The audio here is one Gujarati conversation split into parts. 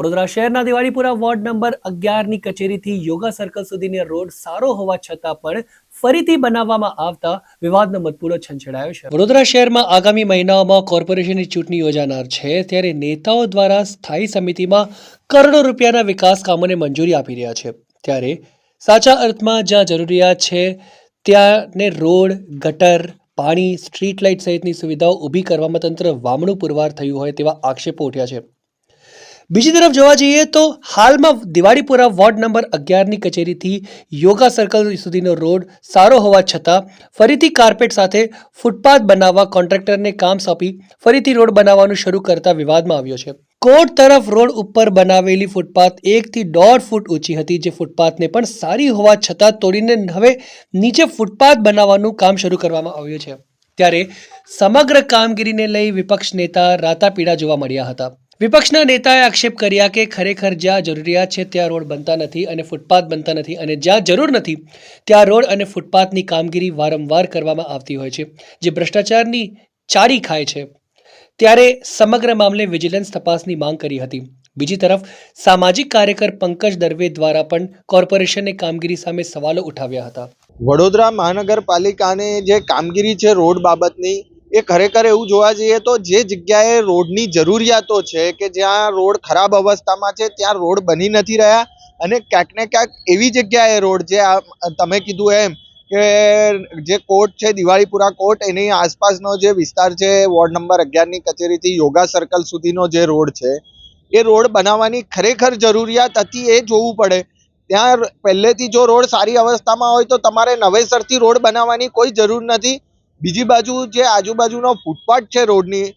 વડોદરા શહેરના દિવાળીપુરા વોર્ડ નંબર અગિયારની કચેરીથી યોગા સર્કલ સુધીનો રોડ સારો હોવા છતાં પણ ફરીથી બનાવવામાં આવતા વિવાદનો મતપૂરો છંછેડાયો છે. વડોદરા શહેરમાં આગામી મહિનાઓમાં કોર્પોરેશનની ચૂંટણી યોજાનાર છે ત્યારે નેતાઓ દ્વારા સ્થાયી સમિતિમાં કરોડો રૂપિયાના વિકાસ કામોને મંજૂરી આપી રહ્યા છે. ત્યારે સાચા અર્થમાં જ્યાં જરૂરિયાત છે ત્યાંને રોડ, ગટર, પાણી, સ્ટ્રીટ લાઇટ સહિતની સુવિધાઓ ઊભી કરવામાં તંત્ર વામણું પુરવાર થયું હોય તેવા આક્ષેપો ઉઠ્યા છે. બીજી તરફ જોવા જઈએ તો હાલમાં દિવાળીપુરા વોર્ડ નંબર અગિયારની કચેરીથી યોગા સર્કલ સુધીનો રોડ સારો હોવા છતાં ફરીથી કાર્પેટ સાથે ફૂટપાથ બનાવવા કોન્ટ્રાક્ટરને કામ સોંપી ફરીથી રોડ બનાવવાનું શરૂ કરતા વિવાદમાં આવ્યો છે. કોર્ટ તરફ રોડ ઉપર બનાવેલી ફૂટપાથ એકથી દોઢ ફૂટ ઊંચી હતી, જે ફૂટપાથને પણ સારી હોવા છતાં તોડીને હવે નીચે ફૂટપાથ બનાવવાનું કામ શરૂ કરવામાં આવ્યું છે. ત્યારે સમગ્ર કામગીરીને લઈ વિપક્ષ નેતા રાતાપીડા જોવા મળ્યા હતા. વિપક્ષના નેતાએ આક્ષેપ કર્યા કે ખરેખર જ્યાં જરૂરિયાત છે ત્યાં રોડ બનતા નથી અને ફૂટપાથ બનતા નથી અને જ્યાં જરૂર નથી, ત્યાં રોડ અને ફૂટપાથની કામગીરી વારંવાર કરવામાં આવતી હોય છે, જે ભ્રષ્ટાચારની ચારી ખાય છે. ત્યારે સમગ્ર મામલે વિજિલન્સ તપાસની માંગ કરી હતી. બીજી તરફ, સામાજિક કાર્યકર પંકજ દરવે દ્વારા પણ કોર્પોરેશનની કામગીરી સામે સવાલો ઉઠાવ્યા હતા. વડોદરા મહાનગરપાલિકાને જે કામગીરી છે રોડ બાબતની એ ખરેખર એવું જોવા જઈએ તો જે જગ્યાએ રોડની જરૂરિયાતો છે કે જ્યાં રોડ ખરાબ અવસ્થામાં છે, ત્યાં રોડ બની નથી રહ્યા. અને ક્યાંક ને ક્યાંક એવી જગ્યાએ રોડ જે આ, તમે કીધું એમ કે જે કોર્ટ છે, દિવાળીપુરા કોર્ટ, એની આસપાસનો જે વિસ્તાર છે, વોર્ડ નંબર અગિયારની કચેરીથી યોગા સર્કલ સુધીનો જે રોડ છે, એ રોડ બનાવવાની ખરેખર જરૂરિયાત હતી એ જોવું પડે. ત્યાં પહેલેથી જો રોડ સારી અવસ્થામાં હોય તો તમારે નવેસરથી રોડ બનાવવાની કોઈ જરૂર નથી. બીજી બાજુ જે આજુબાજુનો ફૂટપાથ છે રોડની,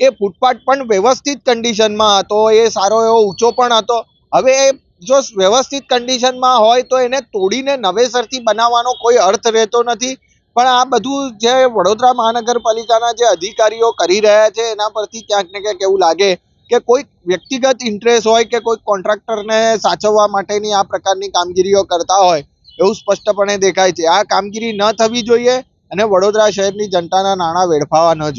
એ ફૂટપાથ પણ વ્યવસ્થિત કન્ડિશનમાં હતો, એ સારો એવો ઊંચો પણ હતો. હવે એ જો વ્યવસ્થિત કન્ડિશનમાં હોય તો એને તોડીને નવેસરથી બનાવવાનો કોઈ અર્થ રહેતો નથી. પણ આ બધું જે વડોદરા મહાનગરપાલિકાના જે અધિકારીઓ કરી રહ્યા છે, એના પરથી ક્યાંક ને ક્યાંક એવું લાગે કે કોઈ વ્યક્તિગત ઇન્ટરેસ્ટ હોય કે કોઈ કોન્ટ્રાક્ટરને સાચવવા માટેની આ પ્રકારની કામગીરીઓ કરતા હોય, એવું સ્પષ્ટપણે દેખાય છે. આ કામગીરી ન થવી જોઈએ અને વડોદરા શહેરની જનતાના નાણાં વેડફાવા ન જોઈએ.